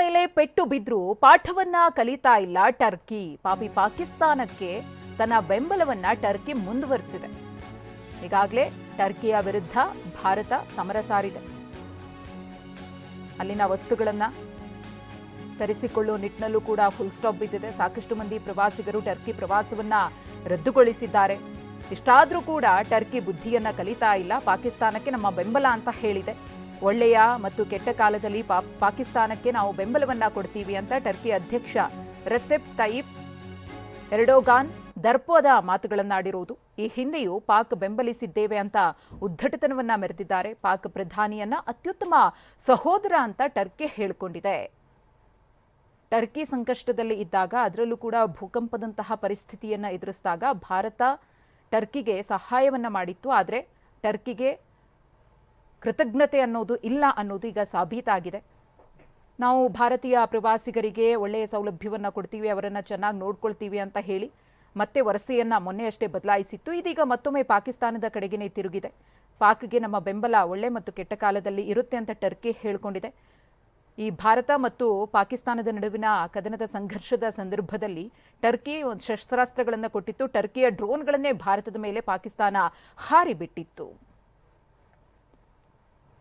ಮೇಲೆ ಪೆಟ್ಟು ಬಿದ್ರೂ ಪಾಠವನ್ನ ಕಲಿತಾ ಇಲ್ಲ ಟರ್ಕಿ. ಪಾಪಿ ಪಾಕಿಸ್ತಾನಕ್ಕೆ ತನ್ನ ಬೆಂಬಲವನ್ನ ಟರ್ಕಿ ಮುಂದುವರಿಸಿದೆ. ಈಗಾಗಲೇ ಟರ್ಕಿಯ ವಿರುದ್ಧ ಭಾರತ ಸಮರ ಸಾರಿದೆ. ಅಲ್ಲಿನ ವಸ್ತುಗಳನ್ನ ತರಿಸಿಕೊಳ್ಳುವ ನಿಟ್ಟಿನಲ್ಲೂ ಕೂಡ ಫುಲ್ ಸ್ಟಾಪ್ ಬಿದ್ದಿದೆ. ಸಾಕಷ್ಟು ಮಂದಿ ಪ್ರವಾಸಿಗರು ಟರ್ಕಿ ಪ್ರವಾಸವನ್ನ ರದ್ದುಗೊಳಿಸಿದ್ದಾರೆ. ಇಷ್ಟಾದ್ರೂ ಕೂಡ ಟರ್ಕಿ ಬುದ್ಧಿಯನ್ನ ಕಲಿತಾ ಇಲ್ಲ. ಪಾಕಿಸ್ತಾನಕ್ಕೆ ನಮ್ಮ ಬೆಂಬಲ ಅಂತ ಹೇಳಿದೆ. ಒಳ್ಳೆಯ ಮತ್ತು ಕೆಟ್ಟ ಕಾಲದಲ್ಲಿ ಪಾ ಪಾಕಿಸ್ತಾನಕ್ಕೆ ನಾವು ಬೆಂಬಲವನ್ನ ಕೊಡ್ತೀವಿ ಅಂತ ಟರ್ಕಿ ಅಧ್ಯಕ್ಷ ರೆಸೆಪ್ ತಯಿಪ್ ಎರಡೋಗಾನ್ ದರ್ಪದ ಮಾತುಗಳನ್ನಾಡಿರುವುದು. ಈ ಹಿಂದೆಯೂ ಪಾಕ್ ಬೆಂಬಲಿಸಿದ್ದೇವೆ ಅಂತ ಉದ್ದಟತನವನ್ನ ಮೆರೆದಿದ್ದಾರೆ. ಪಾಕ್ ಪ್ರಧಾನಿಯನ್ನ ಅತ್ಯುತ್ತಮ ಸಹೋದರ ಅಂತ ಟರ್ಕಿ ಹೇಳಿಕೊಂಡಿದೆ. ಟರ್ಕಿ ಸಂಕಷ್ಟದಲ್ಲಿ ಇದ್ದಾಗ ಅದರಲ್ಲೂ ಕೂಡ ಭೂಕಂಪದಂತಹ ಪರಿಸ್ಥಿತಿಯನ್ನ ಎದುರಿಸಿದಾಗ ಭಾರತ ಟರ್ಕಿಗೆ ಸಹಾಯವನ್ನ ಮಾಡಿತ್ತು. ಆದರೆ ಟರ್ಕಿಗೆ ಕೃತಜ್ಞತೆ ಅನ್ನೋದು ಇಲ್ಲ ಅನ್ನೋದು ಈಗ ಸಾಬೀತಾಗಿದೆ ನಾವು ಭಾರತೀಯ ಪ್ರವಾಸಿಗರಿಗೆ ಒಳ್ಳೆಯ ಸೌಲಭ್ಯವನ್ನು ಕೊಡ್ತೀವಿ, ಅವರನ್ನು ಚೆನ್ನಾಗಿ ನೋಡ್ಕೊಳ್ತೀವಿ ಅಂತ ಹೇಳಿ ಮತ್ತೆ ವರಸೆಯನ್ನು ಮೊನ್ನೆಯಷ್ಟೇ ಬದಲಾಯಿಸಿತ್ತು. ಇದೀಗ ಮತ್ತೊಮ್ಮೆ ಪಾಕಿಸ್ತಾನದ ಕಡೆಗೇ ತಿರುಗಿದೆ. ಪಾಕ್ಗೆ ನಮ್ಮ ಬೆಂಬಲ ಒಳ್ಳೆ ಮತ್ತು ಕೆಟ್ಟ ಕಾಲದಲ್ಲಿ ಇರುತ್ತೆ ಅಂತ ಟರ್ಕಿ ಹೇಳಿಕೊಂಡಿದೆ. ಈ ಭಾರತ ಮತ್ತು ಪಾಕಿಸ್ತಾನದ ನಡುವಿನ ಕದನದ ಸಂಘರ್ಷದ ಸಂದರ್ಭದಲ್ಲಿ ಟರ್ಕಿ ಒಂದು ಶಸ್ತ್ರಾಸ್ತ್ರಗಳನ್ನು ಕೊಟ್ಟಿತ್ತು. ಟರ್ಕಿಯ ಡ್ರೋನ್ಗಳನ್ನೇ ಭಾರತದ ಮೇಲೆ ಪಾಕಿಸ್ತಾನ ಹಾರಿಬಿಟ್ಟಿತ್ತು.